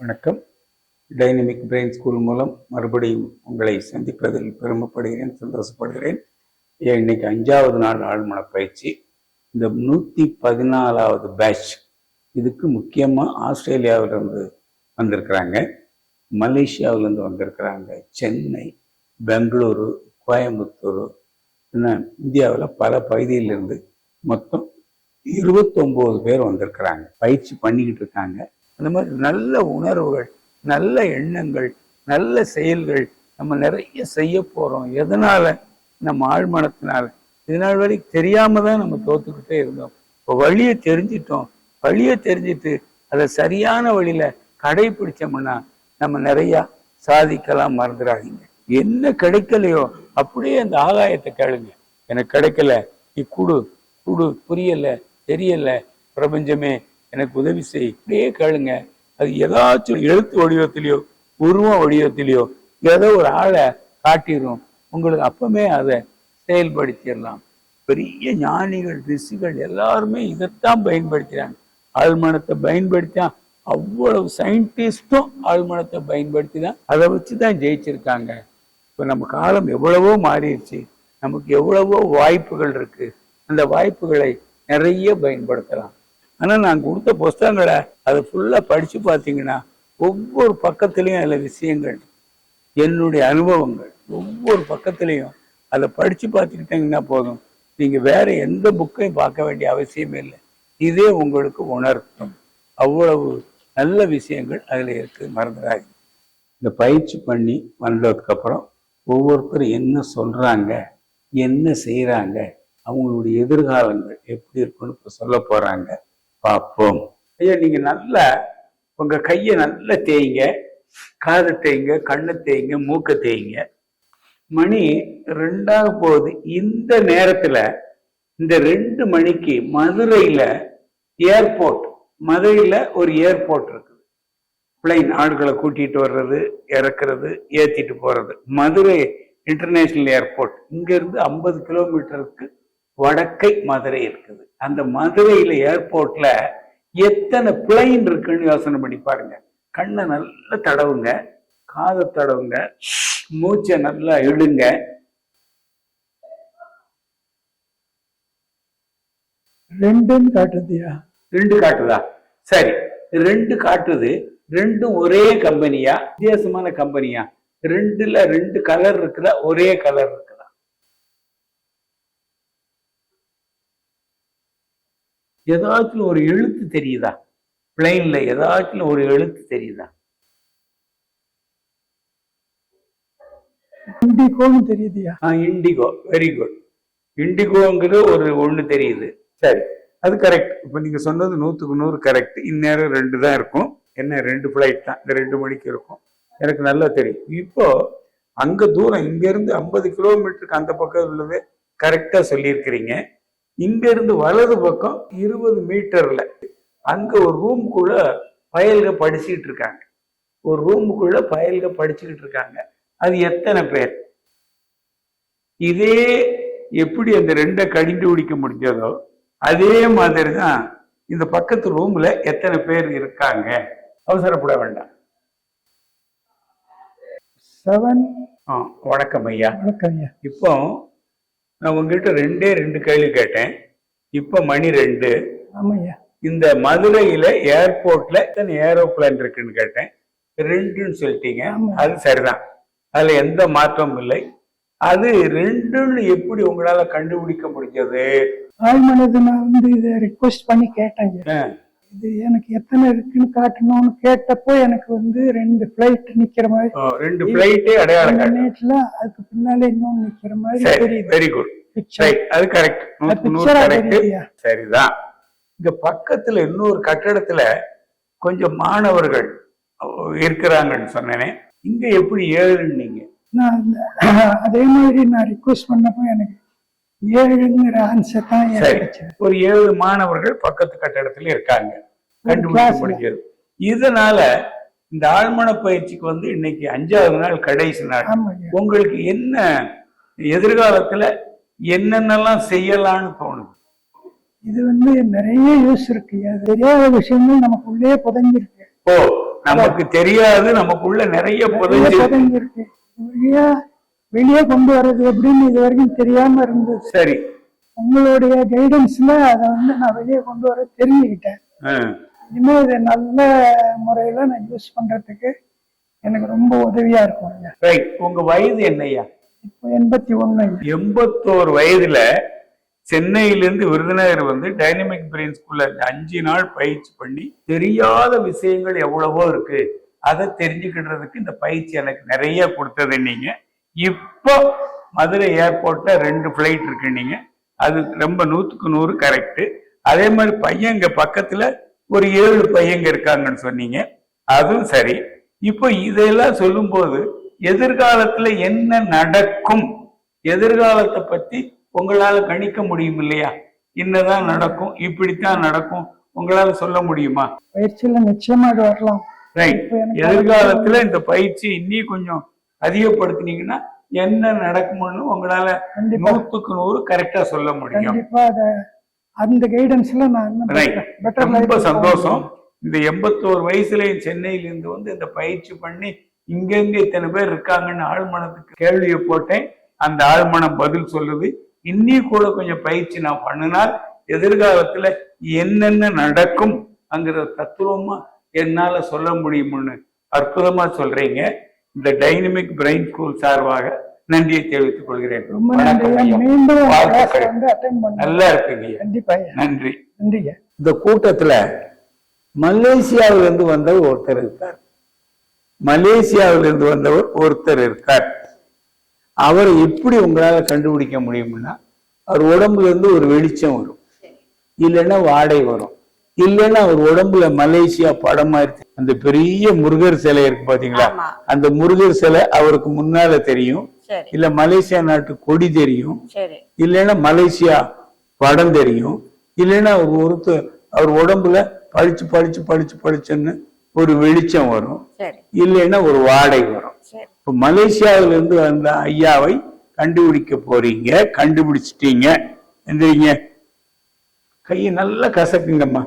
வணக்கம். Dynamic brain school மூலம் மறுபடியும் உங்களை சந்திப்பதில் பெருமைப்படுகிறேன் சந்தோஷப்படுகிறேன். ஏன் இன்னைக்கு அஞ்சாவது நாள் ஆழ்மன பயிற்சி. இந்த நூற்றி பதினாலாவது பேட்ச் இதுக்கு முக்கியமாக ஆஸ்திரேலியாவிலிருந்து வந்திருக்கிறாங்க. மலேசியாவிலேருந்து வந்திருக்கிறாங்க. சென்னை பெங்களூரு கோயம்புத்தூர் என்ன இந்தியாவில் பல பகுதியிலிருந்து மொத்தம் இருபத்தொம்போது பேர் வந்திருக்கிறாங்க. பயிற்சி பண்ணிக்கிட்டு இருக்காங்க. அந்த மாதிரி நல்ல உணர்வுகள் நல்ல எண்ணங்கள் நல்ல செயல்கள் நம்ம நிறைய செய்ய போறோம். எதனால? நம்ம ஆழ்மனத்தினால இது நாள் வரைக்கும் தெரியாம தான் நம்ம தோத்துக்கிட்டே இருந்தோம். இப்போ வழியை தெரிஞ்சிட்டோம். வழியை தெரிஞ்சிட்டு அதை சரியான வழியில கடைபிடிச்சோம்னா நம்ம நிறையா சாதிக்கலாம் மறந்துடாதீங்க என்ன கிடைக்கலையோ அப்படியே அந்த ஆகாயத்தை கேளுங்க. எனக்கு கிடைக்கல. நீ குடு. குடு. புரியல. தெரியல. பிரபஞ்சமே எனக்கு உதவி செய். இப்படியே கேளுங்க. அது ஏதாச்சும் எழுத்து வடிவத்திலையோ உருவ வடிவத்திலையோ ஏதோ ஒரு ஆளை காட்டிடும் உங்களுக்கு அப்பமே அதை செயல்படுத்திடலாம். பெரிய ஞானிகள் ரிஷிகள் எல்லாருமே இதைத்தான் பயன்படுத்துகிறாங்க ஆழ்மனத்தை பயன்படுத்தா அவ்வளவு சயின்டிஸ்டும் ஆழ்மனத்தை பயன்படுத்தி தான் அதை வச்சு தான் ஜெயிச்சிருக்காங்க. இப்போ நம்ம காலம் எவ்வளவோ மாறிடுச்சு. நமக்கு எவ்வளவோ வாய்ப்புகள் இருக்கு. அந்த வாய்ப்புகளை நிறைய பயன்படுத்தலாம். ஆனால் நான் கொடுத்த புஸ்தகங்களை அதை ஃபுல்லாக படித்து பார்த்தீங்கன்னா ஒவ்வொரு பக்கத்துலேயும் அதில் விஷயங்கள் என்னுடைய அனுபவங்கள் ஒவ்வொரு பக்கத்துலேயும் அதை படித்து பார்த்துக்கிட்டீங்கன்னா போதும். நீங்கள் வேற எந்த புக்கையும் பார்க்க வேண்டிய அவசியமே இல்லை. இதே உங்களுக்கு உணர்த்தும். அவ்வளவு நல்ல விஷயங்கள் அதில் இருக்குது மறந்துடாது இந்த பயிற்சி பண்ணி வந்ததுக்கப்புறம் ஒவ்வொருத்தரும் என்ன சொல்கிறாங்க என்ன செய்கிறாங்க அவங்களுடைய எதிர்காலங்கள் எப்படி இருக்குன்னு இப்போ சொல்ல போகிறாங்க பார்ப்போம். ஐயா நீங்க நல்லா உங்க கையை நல்லா தேய்ங்க காதை தேய்ங்க கண்ணு தேய்ங்க மூக்க தேய்ங்க. மணி ரெண்டாக போகுது இந்த நேரத்துல இந்த ரெண்டு மணிக்கு மதுரையில ஏர்போர்ட் மதுரையில ஒரு ஏர்போர்ட் இருக்குது. பிளைன் ஆட்களை கூட்டிட்டு வர்றது இறக்குறது ஏத்திட்டு போறது. மதுரை இன்டர்நேஷனல் ஏர்போர்ட் இங்க இருந்து ஐம்பது கிலோமீட்டருக்கு வடக்கை மதுரை இருக்குது. அந்த மதுரையில ஏர்போர்ட்ல எத்தனை பிளைன் இருக்குன்னு யோசனை பண்ணி பாருங்க. கண்ணை நல்லா தடவுங்க காதை தடவுங்க மூச்சை நல்லா இழுங்க ரெண்டுன்னு காட்டுதியா? ரெண்டு காட்டுதா? சரி ரெண்டு காட்டுது. ரெண்டும் ஒரே கம்பெனியா வித்தியாசமான கம்பெனியா ரெண்டுல ரெண்டு கலர் இருக்குதா? ஒரே கலர் இருக்குதா ஏதாச்சும் ஒரு எழுத்து தெரியுதா? பிளைன்ல ஏதாச்சும் ஒரு எழுத்து தெரியுதா? இண்டிகோன்னு தெரியுதியா? ஆ இண்டிகோ. வெரி குட் இண்டிகோங்கிறது ஒரு ஒண்ணு தெரியுது. சரி. அது கரெக்ட் இப்போ நீங்க சொன்னது நூத்துக்கு நூறு கரெக்ட் இந்நேரம் ரெண்டு தான் இருக்கும். என்ன ரெண்டு ஃப்ளைட் தான். இந்த ரெண்டு மணிக்கு இருக்கும். எனக்கு நல்லா தெரியும். இப்போ அங்க தூரம் இங்க இருந்து ஐம்பது கிலோமீட்டருக்கு அந்த பக்கம் உள்ளது கரெக்டா சொல்லியிருக்கிறீங்க. இங்க இருந்து வலது பக்கம் இருபது மீட்டர்ல. அங்க ஒரு ரூம்குள்ள பயல்க படிச்சுக்கிட்டு இருக்காங்க. ஒரு ரூமுக்குள்ள பயல்க படிச்சுக்கிட்டு இருக்காங்க. அது எத்தனை பேர்? இதே எப்படி அந்த ரெண்டை கண்டுபிடிக்க முடிஞ்சதோ அதே மாதிரி தான் இந்த பக்கத்து ரூம்ல எத்தனை பேர் இருக்காங்க? அவசரப்பட வேண்டாம். செவன் ஆ வணக்கம் ஐயா. வணக்கம் ஐயா. இப்போ நான் உங்ககிட்ட ரெண்டே ரெண்டு கேள்வி கேட்டேன். இப்போ மணி ரெண்டு. ஆமாய்யா. இந்த மதுரையில ஏர்போர்ட்ல எத்தனை ஏரோப்ளேன் இருக்குன்னு கேட்டேன். ரெண்டுன்னு சொல்லிட்டீங்க. அது சரிதான். அதுல எந்த மாற்றமும் இல்லை. அது ரெண்டுன்னு எப்படி உங்களால கண்டுபிடிக்க முடிஞ்சது? ஆழ்மனது நான் வந்து இதை ரிக்வெஸ்ட் பண்ணி கேட்டேன் இது எனக்கு எத்தனை இருக்குன்னு காட்டணும்னு கேட்டப்போ எனக்கு வந்து ரெண்டு ஃபிளைட் நிக்கிற மாதிரி. ரெண்டு பிளைட்டே அடையாளம் நேரத்துல அதுக்கு பின்னால இன்னொன்னு நிக்கிற மாதிரி தெரியுது. வெரி குட் ரைட் அது கரெக்ட் கரெக்ட் சரிதான். இங்க பக்கத்துல இன்னொரு கட்டடத்துல கொஞ்சம் மாணவர்கள் இருக்கிறாங்கன்னு சொன்னேனே. இங்க எப்படி ஏழுன்னீங்க நான் அதே மாதிரி நான் ரிக்வெஸ்ட் பண்ணப்போ எனக்கு ஏழுங்கிற ஆன்சர் தான் ஒரு ஏழு மாணவர்கள் பக்கத்து கட்டடத்துல இருக்காங்க. கண்டுபிடிக்க classல. முடிஞ்சது இதனால இந்த ஆழ்மன பயிற்சிக்கு வந்து இன்னைக்கு அஞ்சாவது நாள் கடைசி நாள். உங்களுக்கு என்ன எதிர்காலத்துல என்னென்னலாம் செய்யலாம்னு தோணுது? இது வந்து நிறைய யூஸ் இருக்கு தெரியாத விஷயங்கள் நமக்குள்ளே புதைஞ்சிருக்கு. ஓ நமக்கு தெரியாது நமக்குள்ள நிறைய புதைஞ்சு இருக்கு வெளியே கொண்டு வர்றது எப்படின்னு இது வரைக்கும் தெரியாம இருந்தது. சரி. உங்களுடைய கைடன்ஸ்ல அதை வந்து நான் வெளியே கொண்டு வர தெரிஞ்சுக்கிட்டேன். இனிமே இதை நல்ல முறையில நான் யூஸ் பண்றதுக்கு எனக்கு ரொம்ப உதவியா இருக்கும் ரைட் உங்க வயது என்னய்யா இப்போ எண்பத்தி ஒண்ணு எண்பத்தோரு வயதுல சென்னையிலிருந்து விருதுநகர் வந்து டைனமிக் பிரெயின் ஸ்கூல்ல அஞ்சு நாள் பயிற்சி பண்ணி தெரியாத விஷயங்கள் எவ்வளவோ இருக்கு. அதை தெரிஞ்சுக்கிடுறதுக்கு இந்த பயிற்சி எனக்கு நிறைய கொடுத்தது நீங்க. இப்போ மதுரை ஏர்போர்ட்ல ரெண்டு ஃபிளைட் இருக்கு நீங்க. அது ரொம்ப நூத்துக்கு நூறு கரெக்ட் அதே மாதிரி பையன் இங்க பக்கத்துல ஒரு ஏழு பையங்க இருக்காங்கன்னு சொன்னீங்க. அதுவும் சரி. இப்போ இதெல்லாம் சொல்லும்போது எதிர்காலத்துல என்ன நடக்கும்? எதிர்காலத்தை பத்தி உங்களால கணிக்க முடியும் இல்லையா? என்னதான் நடக்கும்? இப்படித்தான் நடக்கும். உங்களால சொல்ல முடியுமா? பயிற்சியில நிச்சயமா இது வரலாம். ரைட் எதிர்காலத்துல இந்த பயிற்சி இன்னும் கொஞ்சம் அதிகப்படுத்தினீங்கன்னா என்ன நடக்கும்னு உங்களால நூத்துக்கு நூறு கரெக்டா சொல்ல முடியும். கண்டிப்பா அந்த கைடன்ஸ்ல நான் இன்னும் ரொம்ப சந்தோஷம். இந்த எண்பத்தோரு வயசுலயும் சென்னையில இருந்து வந்து இந்த பயிற்சி பண்ணி இங்கெங்க இத்தனை பேர் இருக்காங்கன்னு ஆழ்மனத்துக்கு கேள்வியை போட்டேன். அந்த ஆழ்மனம் பதில் சொல்லுது. இன்னி கூட கொஞ்சம் பயிற்சி நான் பண்ணினால் எதிர்காலத்துல என்னென்ன நடக்கும் அங்கிற தத்துவமா என்னால சொல்ல முடியும்னு அற்புதமா சொல்றீங்க. இந்த டைனமிக் பிரெயின் ஸ்கூல் சார்பாக நன்றியை தெரிவித்துக் கொள்கிறேன். ரொம்ப நல்லா இருக்குங்க. கண்டிப்பா. நன்றி. நன்றிங்க. இந்த கூட்டத்துல மலேசியாவிலிருந்து வந்தவர் ஒருத்தர் இருக்கார். மலேசியாவிலிருந்து வந்தவர் ஒருத்தர் இருக்கார். அவரை எப்படி உங்களால கண்டுபிடிக்க முடியும்னா அவர் உடம்புல இருந்து ஒரு வெளிச்சம் வரும். இல்லைன்னா வாடை வரும். இல்லைன்னா அவர் உடம்புல மலேசியா படம் மாதிரி அந்த பெரிய முருகர் சிலை இருக்கு பாத்தீங்களா. அந்த முருகர் சிலை அவருக்கு முன்னால தெரியும். இல்ல மலேசியா நாட்டு கொடி தெரியும். இல்லைன்னா மலேசியா படம் தெரியும். இல்லைன்னா அவர் ஒருத்தர் அவர் உடம்புல பளிச்சு பளிச்சு பளிச்சு பளிச்சுன்னு ஒரு வெளிச்சம் வரும். இல்லைன்னா ஒரு வாடை வரும். இப்ப மலேசியாவில இருந்து வந்த ஐயாவை கண்டுபிடிக்க போறீங்க. கண்டுபிடிச்சிட்டீங்க. எந்திரிங்க. கையை நல்லா கசக்குங்கம்மா.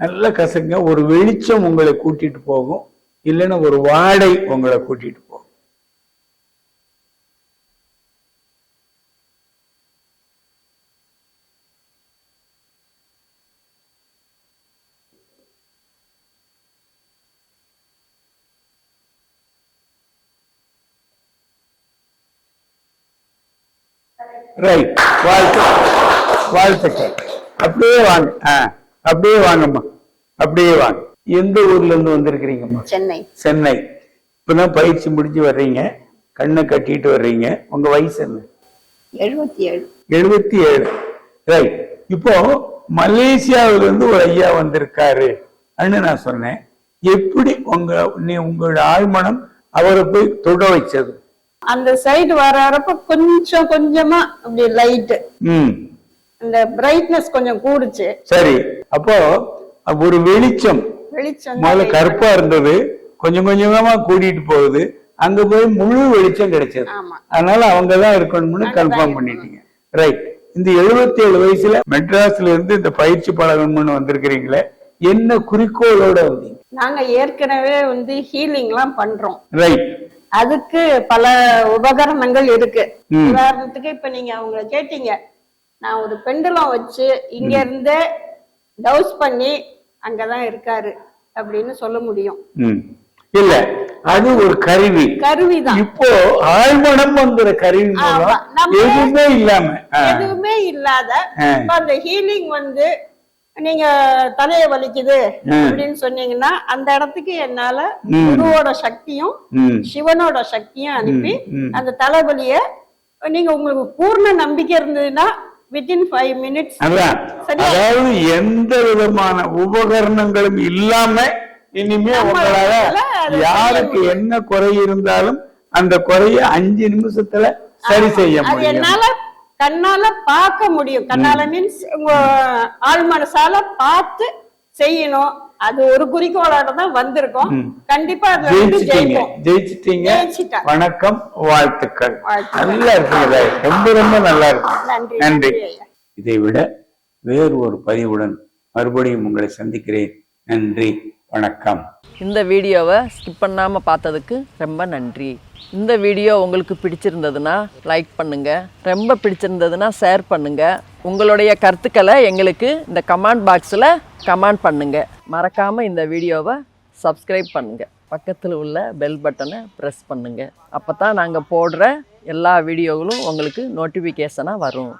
நல்லா கசங்க ஒரு வெளிச்சம் உங்களை கூட்டிட்டு போகும். இல்லைன்னா ஒரு வாடை உங்களை கூட்டிட்டு போகும். ரைட் வாழ்த்து. வாழ்த்துக்கள். அப்படியே வாங்க. ஆ. அப்படியே வாங்கம்மா. அப்படியே வாங்க. எந்த ஊர்ல இருந்து வந்திருக்கிறீங்கம்மா? சென்னை. சென்னை. இப்பதான் பயிற்சி முடிஞ்சு வர்றீங்க. கண்ணை கட்டிட்டு வர்றீங்க. உங்க வயசு என்ன? எழுபத்தி ஏழு எழுபத்தி ஏழு ரைட் இப்போ மலேசியாவில இருந்து ஒரு ஐயா வந்திருக்காரு. அப்படின்னு நான் சொன்னேன். எப்படி உங்க நீ உங்களோட ஆழ்மனம் அவரை போய் தொட வச்சது? அந்த சைடு வரப்ப கொஞ்சம் கொஞ்சமா அப்படி லைட் ம். அந்த பிரைட்னஸ் கொஞ்சம் கூடுச்சு. சரி அப்போ ஒரு வெளிச்சம் வெளிச்சம் முதல்ல கருப்பா இருந்தது கொஞ்சம் கொஞ்சமா கூட்டிட்டு போகுது அங்க போய் முழு வெளிச்சம் கிடைச்சது. அதனால அவங்க தான் இருக்கணும்னு கன்ஃபார்ம் பண்ணிட்டீங்க. ரைட் இந்த 77 ஏழு வயசுல மெட்ராஸ்ல இருந்து இந்த பயிற்சி பழகணும்னு வந்திருக்கிறீங்களே என்ன குறிக்கோளோட வந்தீங்க? நாங்க ஏற்கனவே வந்து ஹீலிங் எல்லாம் பண்றோம். ரைட் அதுக்கு பல உபகரணங்கள் இருக்கு. உதாரணத்துக்கு இப்ப நீங்க அவங்க கேட்டீங்க நான் ஒரு பெண்டுலம் வச்சு இங்க இருந்தே டவுஸ் பண்ணி அங்கதான் இருக்காரு அப்படின்னு சொல்ல முடியும். இல்ல அது ஒரு கருவி. கருவிதான். இப்போ ஆழ்மனம்ங்கிற கருவி எதுவுமே இல்லாம எதுவுமே இல்லாத அந்த ஹீலிங் வந்து நீங்க தலைய வலிக்குது. அப்படின்னு சொன்னீங்கன்னா அந்த இடத்துக்கு என்னால. குருவோட சக்தியும் சிவனோட சக்தியும் அனுப்பி. அந்த தலைவலிய நீங்க உங்களுக்கு பூர்ண நம்பிக்கை இருந்ததுன்னா அதாவது எந்த விதமான உபகரணங்களும் இல்லாம இனிமே உங்களால யாருக்கு என்ன குறை இருந்தாலும் அந்த குறைய அஞ்சு நிமிஷத்துல சரி செய்ய முடியும். என்னால கண்ணால பார்க்க முடியும். கண்ணால மீன்ஸ் உங்க ஆள் மனசால பார்த்து செய்யணும். அது ஒரு குறிக்கோளோட தான் வந்திருக்கோம். கண்டிப்பா அதுல வந்து ஜெயிச்சிட்டீங்க. ஜெயிப்போம். ஜெயிச்சிட்டீங்க. ஜெயிச்சிட்டேன். வணக்கம் வாழ்த்துக்கள். நல்லா இருக்குங்க ரொம்ப ரொம்ப நல்லா இருக்கு நன்றி. இதை விட வேறு ஒரு பதிவுடன் மறுபடியும் உங்களை சந்திக்கிறேன். நன்றி வணக்கம். இந்த வீடியோவை ஸ்கிப் பண்ணாமல் பார்த்ததுக்கு ரொம்ப நன்றி. இந்த வீடியோ உங்களுக்கு பிடிச்சிருந்ததுன்னா லைக் பண்ணுங்க. ரொம்ப பிடிச்சிருந்ததுன்னா ஷேர் பண்ணுங்க. உங்களுடைய கருத்துக்களை எங்களுக்கு இந்த கமெண்ட் பாக்ஸில் கமெண்ட் பண்ணுங்கள் மறக்காமல் இந்த வீடியோவை சப்ஸ்கிரைப் பண்ணுங்கள் பக்கத்தில் உள்ள பெல் பட்டனை ப்ரெஸ் பண்ணுங்கள் அப்போ தான் நாங்கள் போடுற எல்லா வீடியோகளும் உங்களுக்கு நோட்டிஃபிகேஷனாக வரும்.